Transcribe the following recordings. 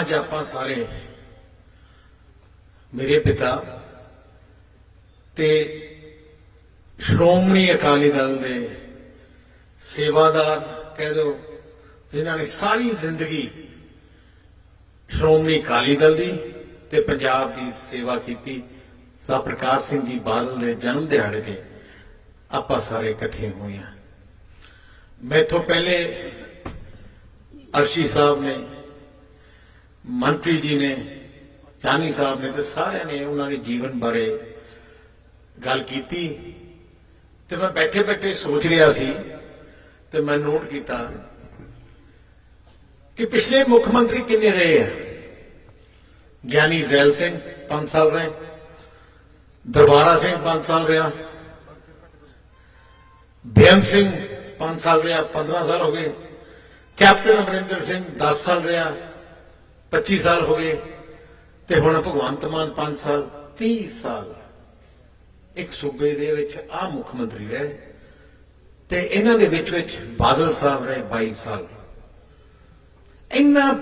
ਅੱਜ ਆਪਾਂ ਸਾਰੇ ਮੇਰੇ ਪਿਤਾ ਤੇ ਸ਼੍ਰੋਮਣੀ ਅਕਾਲੀ ਦਲ ਦੇ ਸੇਵਾਦਾਰ, ਕਹਿ ਦਿਓ, ਜਿਨ੍ਹਾਂ ਨੇ ਸਾਰੀ ਜ਼ਿੰਦਗੀ ਸ਼੍ਰੋਮਣੀ ਅਕਾਲੀ ਦਲ ਦੀ ਤੇ ਪੰਜਾਬ ਦੀ ਸੇਵਾ ਕੀਤੀ, ਸਾ ਪ੍ਰਕਾਸ਼ ਸਿੰਘ ਜੀ ਬਾਦਲ ਦੇ ਜਨਮ ਦਿਹਾੜੇ ਤੇ ਆਪਾਂ ਸਾਰੇ ਇਕੱਠੇ ਹੋਏ ਹਾਂ। ਮੈਥੋਂ ਪਹਿਲੇ ਅਰਸ਼ੀ ਸਾਹਿਬ ਨੇ ਮੰਤਰੀ ਜੀ ਨੇ ਚਾਨੀ ਸਾਹਿਬ ਨੇ ਤੇ ਸਾਰਿਆਂ ਨੇ ਉਹਨਾਂ ਦੇ ਜੀਵਨ ਬਾਰੇ ਗੱਲ ਕੀਤੀ। ਤੇ ਮੈਂ ਬੈਠੇ ਬੈਠੇ ਸੋਚ ਰਿਹਾ ਸੀ ਤੇ ਮੈਂ ਨੋਟ ਕੀਤਾ ਕਿ ਪਿਛਲੇ ਮੁੱਖ ਮੰਤਰੀ ਕਿੰਨੇ ਰਹੇ ਆ? ਗਿਆਨੀ ਜ਼ੈਲ ਸਿੰਘ 5 ਸਾਲ ਰਹੇ, ਦਰਬਾਰਾ ਸਿੰਘ 5 ਸਾਲ ਰਿਹਾ, ਬੇਅੰਤ ਸਿੰਘ 5 ਸਾਲ ਰਿਹਾ 15 ਸਾਲ ਹੋ ਗਏ, ਕੈਪਟਨ ਅਮਰਿੰਦਰ ਸਿੰਘ 10 ਸਾਲ ਰਿਹਾ 25 ਸਾਲ ਹੋ ਗਏ ਤੇ ਹੁਣ ਭਗਵੰਤ ਮਾਨ 5 ਸਾਲ 30 ਸਾਲ। ਇੱਕ ਸੂਬੇ ਦੇ ਵਿੱਚ ਆ ਮੁੱਖ ਮੰਤਰੀ ਰਹੇ ਤੇ ਇਹਨਾਂ ਦੇ ਵਿੱਚ ਵਿੱਚ ਬਾਦਲ ਸਾਹਿਬ ਰਹੇ 22 ਸਾਲ। ਇਹਨਾਂ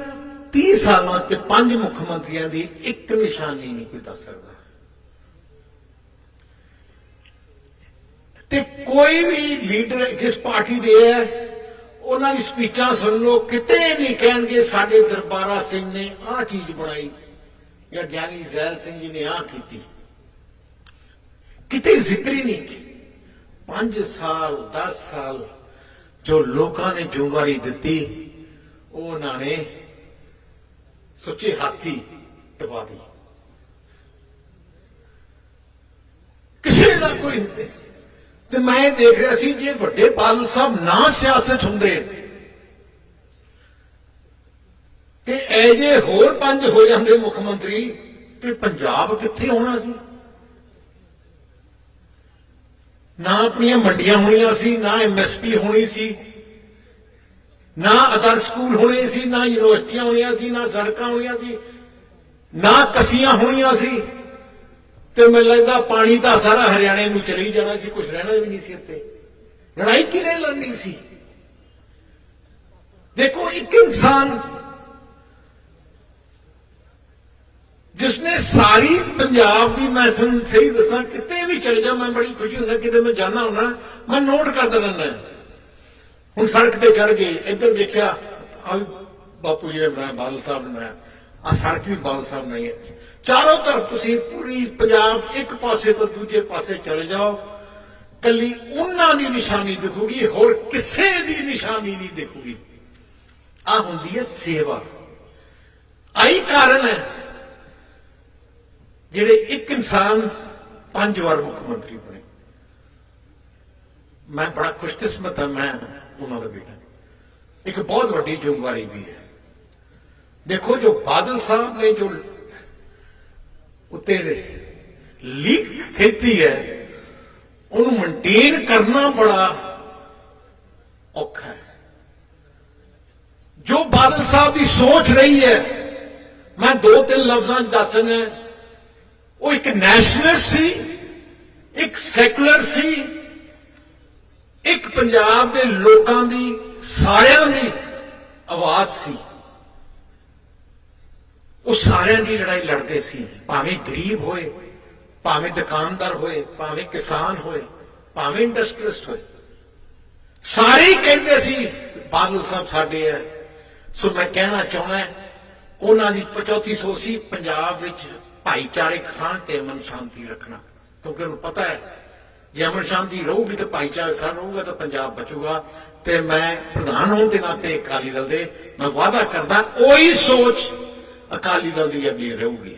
30 ਸਾਲਾਂ ਤੇ ਪੰਜ ਮੁੱਖ ਮੰਤਰੀਆਂ ਦੀ ਇੱਕ ਨਿਸ਼ਾਨੀ ਨਹੀਂ ਕੋਈ ਦੱਸ ਸਕਦਾ। ਤੇ ਕੋਈ ਵੀ ਲੀਡਰ ਕਿਸ ਪਾਰਟੀ ਦੇ ਹੈ ਉਹਨਾਂ ਦੀ ਸਪੀਚਾਂ ਸੁਣ ਲਓ, ਕਿਤੇ ਨਹੀਂ ਕਹਿਣਗੇ ਸਾਡੇ ਦਰਬਾਰਾ ਸਿੰਘ ਨੇ ਆਹ ਚੀਜ਼ ਬਣਾਈ, ਜਾਂ ਗਿਆਨੀ ਜ਼ੈਲ ਸਿੰਘ ਜੀ ਨੇ ਆਹ ਕੀਤੀ। ਕਿਤੇ ਜ਼ਿਕਰ ਹੀ ਨਹੀਂ 5 ਸਾਲ 10 ਸਾਲ ਜੋ ਲੋਕਾਂ ਨੇ ਜ਼ਿੰਮੇਵਾਰੀ ਦਿੱਤੀ ਉਹ ਉਹਨਾਂ ਨੇ ਸੁੱਚੇ ਹਾਥੀ ਟਵਾ ਦੀ ਕਿਸੇ ਦਾ ਕੋਈ ਹੁੰਦੇ ਤੇ ਮੈਂ ਦੇਖ ਰਿਹਾ ਸੀ ਜੇ ਵੱਡੇ ਬਾਦਲ ਸਾਹਿਬ ਨਾ ਸਿਆਸਤ ਹੁੰਦੇ, ਤੇ ਇਹ ਜੇ ਹੋਰ ਪੰਜ ਹੋ ਜਾਂਦੇ ਮੁੱਖ ਮੰਤਰੀ, ਤੇ ਪੰਜਾਬ ਕਿੱਥੇ ਹੋਣਾ ਸੀ? ਨਾ ਆਪਣੀਆਂ ਮੰਡੀਆਂ ਹੋਣੀਆਂ ਸੀ, ਨਾ ਐਮਐਸਪੀ ਹੋਣੀ ਸੀ, ਨਾ ਅਦਰ ਸਕੂਲ ਹੋਣੇ ਸੀ, ਨਾ ਯੂਨੀਵਰਸਿਟੀਆਂ ਹੋਣੀਆਂ ਸੀ, ਨਾ ਸੜਕਾਂ ਹੋਣੀਆਂ ਸੀ, ਨਾ ਕਸੀਆਂ ਹੋਣੀਆਂ ਸੀ। ਤੇ ਮੈਨੂੰ ਲੱਗਦਾ ਪਾਣੀ ਤਾਂ ਸਾਰਾ ਹਰਿਆਣੇ ਨੂੰ ਚਲੀ ਜਾਣਾ ਸੀ ਕੁਝ ਰਹਿਣਾ ਵੀ ਨਹੀਂ ਸੀ ਇੱਥੇ। ਲੜਾਈ ਕਿਨੇ ਲੜਨੀ ਸੀ? ਦੇਖੋ, ਇੱਕ ਇਨਸਾਨ ਜਿਸਨੇ ਸਾਰੀ ਪੰਜਾਬ ਦੀ, ਮੈਂ ਤੁਹਾਨੂੰ ਸਹੀ ਦੱਸਾਂ, ਕਿਤੇ ਵੀ ਚਲੇ ਜਾ ਮੈਂ ਬੜੀ ਖੁਸ਼ੀ ਹੁੰਦਾ ਕਿਤੇ ਮੈਂ ਜਾਣਾ ਹੁੰਦਾ, ਮੈਂ ਨੋਟ ਕਰਦਾ ਰਹਿੰਦਾ ਹੁਣ ਸੜਕ ਤੇ ਚੜ ਗਏ ਇੱਧਰ ਦੇਖਿਆ ਆ ਬਾਪੂ ਜੀ ਨੇ ਬਣਾਇਆ ਬਾਦਲ ਸਾਹਿਬ ਨੇ ਬਣਾਇਆ ਆ ਸੜਕ ਵੀ ਬਾਲ ਸਾਹਿਬ ਨਹੀਂ ਹੈ। ਚਾਰੋਂ ਤਰਫ ਤੁਸੀਂ ਪੂਰੀ ਪੰਜਾਬ ਇੱਕ ਪਾਸੇ ਤੋਂ ਦੂਜੇ ਪਾਸੇ ਚਲੇ ਜਾਓ। ਕੱਲੀ ਉਹਨਾਂ ਦੀ ਨਿਸ਼ਾਨੀ ਦਿਖੂਗੀ, ਹੋਰ ਕਿਸੇ ਦੀ ਨਿਸ਼ਾਨੀ ਨਹੀਂ ਦਿਖੂਗੀ। ਆ ਹੁੰਦੀ ਹੈ ਸੇਵਾ। ਆਈ ਕਾਰਨ ਹੈ ਜਿਹੜੇ ਇੱਕ ਇਨਸਾਨ ਪੰਜ ਵਾਰ ਮੁੱਖ ਮੰਤਰੀ ਬਣੇ। ਮੈਂ ਬੜਾ ਖੁਸ਼ਕਿਸਮਤ ਹਾਂ, ਮੈਂ ਉਹਨਾਂ ਦਾ ਬੇਟਾ। ਇੱਕ ਬਹੁਤ ਵੱਡੀ ਜ਼ਿੰਮੇਵਾਰੀ ਵੀ ਹੈ। ਦੇਖੋ ਜੋ ਬਾਦਲ ਸਾਹਿਬ ਨੇ ਜੋ ਉੱਤੇ ਲੀਕ ਖਿੱਚਦੀ ਹੈ, ਉਹਨੂੰ ਮੇਨਟੇਨ ਕਰਨਾ ਬੜਾ ਔਖਾ ਹੈ। ਜੋ ਬਾਦਲ ਸਾਹਿਬ ਦੀ ਸੋਚ ਰਹੀ ਹੈ, ਮੈਂ ਦੋ ਤਿੰਨ ਲਫ਼ਜ਼ਾਂ 'ਚ ਦੱਸਣਾ ਉਹ ਇੱਕ ਨੈਸ਼ਨਲਿਸਟ ਸੀ, ਇੱਕ ਸੈਕੂਲਰ ਸੀ, ਇੱਕ ਪੰਜਾਬ ਦੇ ਲੋਕਾਂ ਦੀ ਸਾਰਿਆਂ ਦੀ ਆਵਾਜ਼ ਸੀ। ਉਹ ਸਾਰਿਆਂ ਦੀ ਲੜਾਈ ਲੜਦੇ ਸੀ। ਭਾਵੇਂ ਗਰੀਬ ਹੋਏ, ਭਾਵੇਂ ਦੁਕਾਨਦਾਰ ਹੋਏ, ਭਾਵੇਂ ਕਿਸਾਨ ਹੋਏ, ਭਾਵੇਂ ਇੰਡਸਟਰੀਲਿਸਟ ਹੋਏ। ਸਾਰੇ ਕਹਿੰਦੇ ਸੀ, ਬਾਦਲ ਸਾਹਿਬ ਸਾਡੇ ਆ। ਸੋ ਮੈਂ ਕਹਿਣਾ ਚਾਹੁੰਦਾ ਉਹਨਾਂ ਦੀ 3500 ਸੀ ਪੰਜਾਬ ਵਿੱਚ ਭਾਈਚਾਰਕ ਸਾਂਝ ਤੇ ਅਮਨ ਸ਼ਾਂਤੀ ਰੱਖਣਾ। ਕਿਉਂਕਿ ਉਹਨੂੰ ਪਤਾ ਹੈ, ਜੇ ਅਮਨ ਸ਼ਾਂਤੀ ਰਹੂਗੀ ਤਾਂ ਭਾਈਚਾਰਕ ਸਾਂਝ ਰਹੂਗਾ ਤਾਂ ਪੰਜਾਬ ਬਚੂਗਾ। ਤੇ ਮੈਂ ਪ੍ਰਧਾਨ ਹੋਣ ਦੇ ਨਾਤੇ ਅਕਾਲੀ ਦਲ ਦੇ, ਮੈਂ ਵਾਅਦਾ ਕਰਦਾ, ਉਹੀ ਸੋਚ ਅਕਾਲੀ ਦਲ ਦੀ ਅੱਗੇ ਰਹੂਗੀ